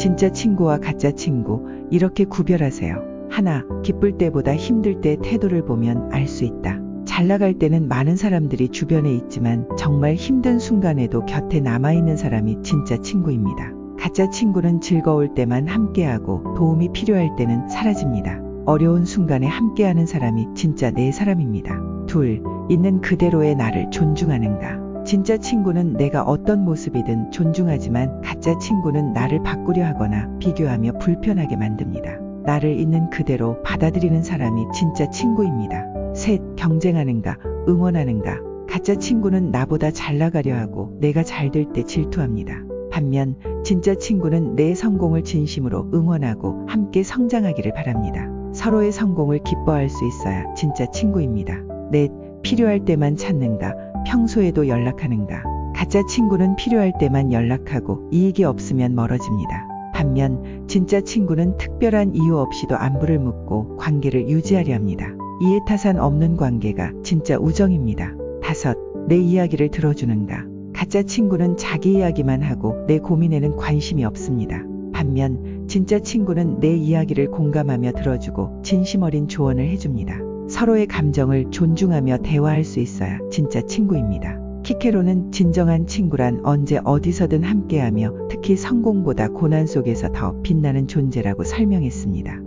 진짜 친구와 가짜 친구 이렇게 구별하세요. 하나, 기쁠 때보다 힘들 때 태도를 보면 알 수 있다. 잘 나갈 때는 많은 사람들이 주변에 있지만 정말 힘든 순간에도 곁에 남아있는 사람이 진짜 친구입니다. 가짜 친구는 즐거울 때만 함께하고 도움이 필요할 때는 사라집니다. 어려운 순간에 함께하는 사람이 진짜 내 사람입니다. 둘, 있는 그대로의 나를 존중하는가. 진짜 친구는 내가 어떤 모습이든 존중하지만 가짜 친구는 나를 바꾸려 하거나 비교하며 불편하게 만듭니다. 나를 있는 그대로 받아들이는 사람이 진짜 친구입니다. 셋, 경쟁하는가, 응원하는가. 가짜 친구는 나보다 잘 나가려 하고 내가 잘 될 때 질투합니다. 반면 진짜 친구는 내 성공을 진심으로 응원하고 함께 성장하기를 바랍니다. 서로의 성공을 기뻐할 수 있어야 진짜 친구입니다. 넷, 필요할 때만 찾는가, 평소에도 연락하는가. 가짜 친구는 필요할 때만 연락하고 이익이 없으면 멀어집니다. 반면 진짜 친구는 특별한 이유 없이도 안부를 묻고 관계를 유지하려 합니다. 이해타산 없는 관계가 진짜 우정입니다. 다섯, 내 이야기를 들어주는가. 가짜 친구는 자기 이야기만 하고 내 고민에는 관심이 없습니다. 반면 진짜 친구는 내 이야기를 공감하며 들어주고 진심 어린 조언을 해줍니다. 서로의 감정을 존중하며 대화할 수 있어야 진짜 친구입니다. 키케로는 진정한 친구란 언제 어디서든 함께하며 특히 성공보다 고난 속에서 더 빛나는 존재라고 설명했습니다.